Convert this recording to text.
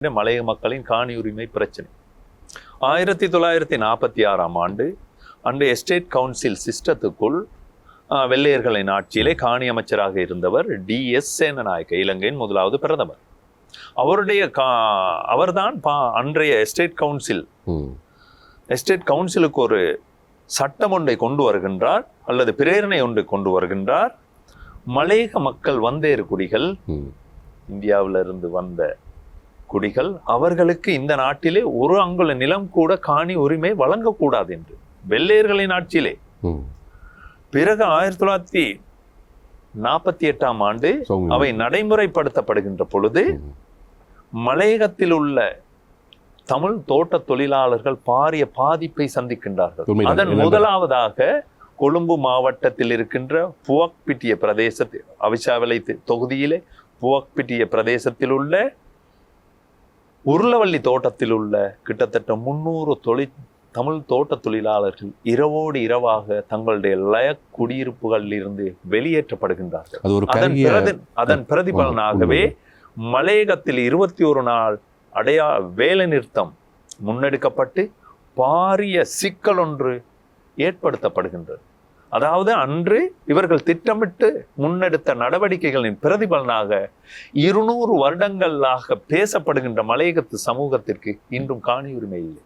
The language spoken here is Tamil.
மலைய மக்களின் காணி உரிமை பிரச்சனை ஆயிரத்தி தொள்ளாயிரத்தி நாற்பத்தி ஆறாம் ஆண்டு அந்த எஸ்டேட் கவுன்சில் சிஸ்டத்துக்குள் வெள்ளையர்களின் ஆட்சியிலே காணி அமைச்சராக இருந்தவர் டி எஸ் சேனநாயக்க இலங்கையின் முதலாவது பிரதமர் அவருடைய கா அவர்தான் பா அன்றைய எஸ்டேட் கவுன்சில். எஸ்டேட் கவுன்சிலுக்கு ஒரு சட்டம் ஒன்றை கொண்டு வருகின்றார் அல்லது பிரேரணை ஒன்றை கொண்டு வருகின்றார் மலையக மக்கள் வந்தேறு குடிகள் ம். இந்தியாவில இருந்து வந்த குடிகள் அவர்களுக்கு இந்த நாட்டிலே ஒரு அங்குல நிலம் கூட காணி உரிமை வழங்கக்கூடாது என்று வெள்ளையர்களின் ஆட்சியிலே. பிறகு ஆயிரத்தி தொள்ளாயிரத்தி நாற்பத்தி எட்டாம் ஆண்டு அவை நடைமுறைப்படுத்தப்படுகின்ற பொழுது. மலையகத்தில் உள்ள தமிழ் தோட்ட தொழிலாளர்கள் பாரிய பாதிப்பை சந்திக்கின்றார்கள். அதன் முதலாவதாக கொழும்பு மாவட்டத்தில் இருக்கின்ற புவக்பிட்டிய பிரதேசத்தில் அவிசாவளை தி- தொகுதியிலே புவக்பிட்டிய பிரதேசத்தில் உள்ள உருளவள்ளி தோட்டத்தில் உள்ள கிட்டத்தட்ட முன்னூறு தொழில் தமிழ் தோட்ட தொழிலாளர்கள் இரவோடு இரவாக தங்களுடைய லய குடியிருப்புகளில் இருந்து வெளியேற்றப்படுகின்றார்கள் அதன் பிரதிபலனாகவே மலையகத்தில் இருபத்தி ஒரு நாள் அடையா வேலை நிறுத்தம் முன்னெடுக்கப்பட்டு பாரிய சிக்கல் ஒன்று ஏற்படுத்தப்படுகின்றது. அதாவது அன்று இவர்கள் திட்டமிட்டு முன்னெடுத்த நடவடிக்கைகளின் பிரதிபலனாக இருநூறு வருடங்களாக பேசப்படுகின்ற மலையகத்து சமூகத்திற்கு இன்றும் காணி உரிமை இல்லை.